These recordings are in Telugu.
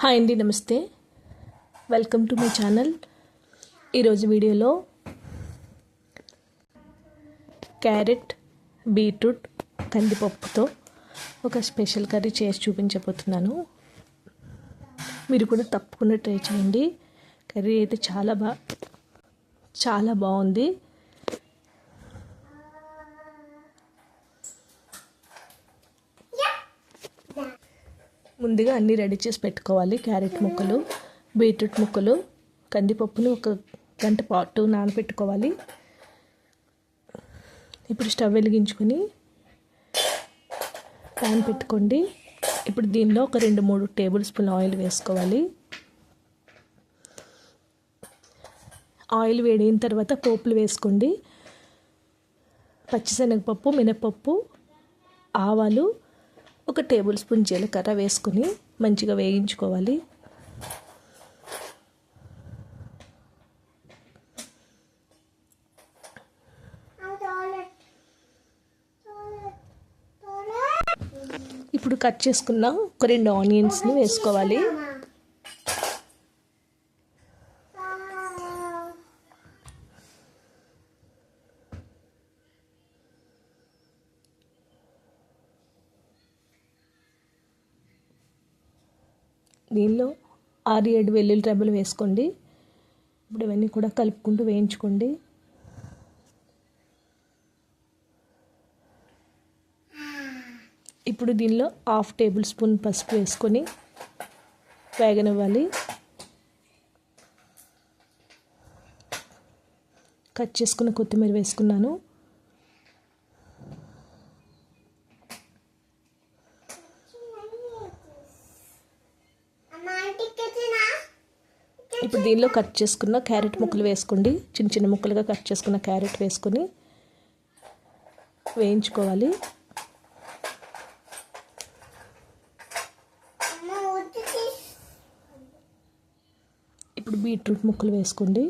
హాయ్ అండి నమస్తే. వెల్కమ్ టు మై ఛానల్ ఈరోజు వీడియోలో క్యారెట్ బీట్రూట్ కందిపప్పుతో ఒక స్పెషల్ కర్రీ చేసి చూపించబోతున్నాను. మీరు కూడా తప్పకుండా ట్రై చేయండి. కర్రీ అయితే చాలా బా చాలా బాగుంది. ముందుగా అన్నీ రెడీ చేసి పెట్టుకోవాలి. క్యారెట్ ముక్కలు బీట్రూట్ ముక్కలు కందిపప్పుని ఒక గంట పాటు నానబెట్టుకోవాలి ఇప్పుడు స్టవ్ వెలిగించుకొని ప్యాన్ పెట్టుకోండి. ఇప్పుడు దీనిలో ఒక రెండు మూడు టేబుల్ స్పూన్ ఆయిల్ వేసుకోవాలి. ఆయిల్ వేడిన తర్వాత పోపులు వేసుకోండి. పచ్చిశనగపప్పు మినపప్పు ఆవాలు ఒక టేబుల్ స్పూన్ జీలకర్ర వేసుకుని మంచిగా వేయించుకోవాలి. ఇప్పుడు కట్ చేసుకున్న ఒక రెండు ఆనియన్స్ని వేసుకోవాలి. దీనిలో ఆరు ఏడు వెల్లుల్లి రెబ్బలు వేసుకోండి. ఇప్పుడు ఇవన్నీ కూడా కలుపుకుంటూ వేయించుకోండి. ఇప్పుడు దీనిలో హాఫ్ టేబుల్ స్పూన్ పసుపు వేసుకొని వేగనివ్వాలి. కట్ చేసుకున్న కొత్తిమీర వేసుకున్నాను. ఇప్పుడు దీనిలో కట్ చేసుకున్న క్యారెట్ ముక్కలు వేసుకోండి. చిన్న చిన్న ముక్కలుగా కట్ చేసుకున్న క్యారెట్ వేసుకొని వేయించుకోవాలి. ఇప్పుడు బీట్రూట్ ముక్కలు వేసుకోండి.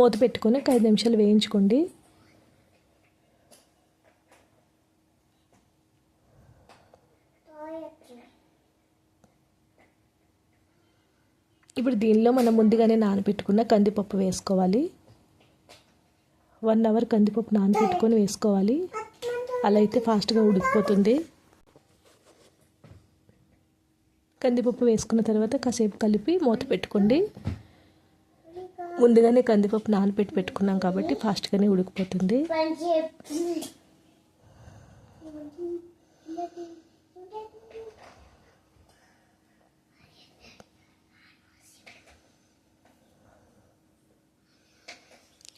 మూత పెట్టుకొని ఒక ఐదు నిమిషాలు వేయించుకోండి. ఇప్పుడు దీనిలో మనం ముందుగానే నానబెట్టుకున్న కందిపప్పు వేసుకోవాలి. వన్ అవర్ కందిపప్పు నానబెట్టుకొని వేసుకోవాలి. అలా అయితే ఫాస్ట్గా ఉడికిపోతుంది. కందిపప్పు వేసుకున్న తర్వాత కాసేపు కలిపి మూత పెట్టుకోండి. ముందుగానే కందిపప్పు నానబెట్టి పెట్టుకున్నాం కాబట్టి ఫాస్ట్గానే ఉడికిపోతుంది.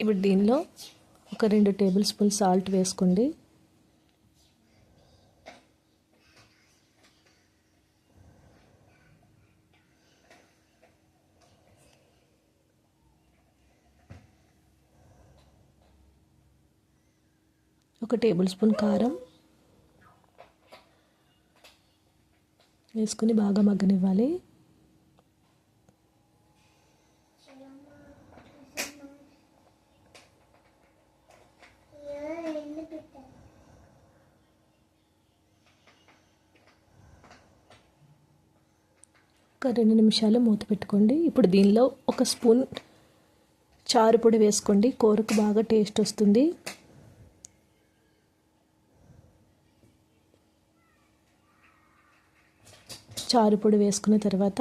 ఇప్పుడు దీనిలో ఒక రెండు టేబుల్ స్పూన్ సాల్ట్ వేసుకోండి. ఒక టేబుల్ స్పూన్ కారం వేసుకుని బాగా మగ్గనివ్వాలి. ఒక రెండు నిమిషాలు మూత పెట్టుకోండి. ఇప్పుడు దీనిలో ఒక స్పూన్ చారు పొడి వేసుకోండి. కూరకు బాగా టేస్ట్ వస్తుంది. చారుపొడి వేసుకున్న తర్వాత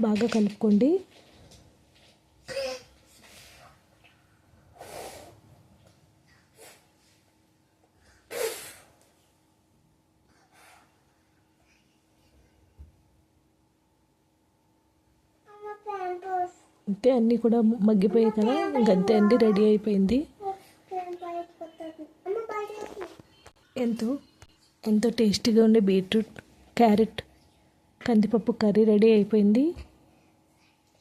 బాగా కలుపుకోండి. అంతే అన్నీ కూడా మగ్గిపోయాయి కదా ఇంకంతే అండి రెడీ అయిపోయింది. ఎంతో ఎంతో టేస్టీగా ఉండే బీట్రూట్ క్యారెట్ కందిపప్పు కర్రీ రెడీ అయిపోయింది.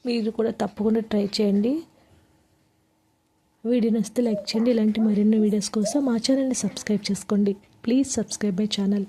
మీరు కూడా తప్పకుండా ట్రై చేయండి. వీడియో నచ్చితే లైక్ చేయండి. ఇలాంటి మరిన్ని వీడియోస్ కోసం మా ఛానల్ని సబ్స్క్రైబ్ చేసుకోండి. Please subscribe my channel.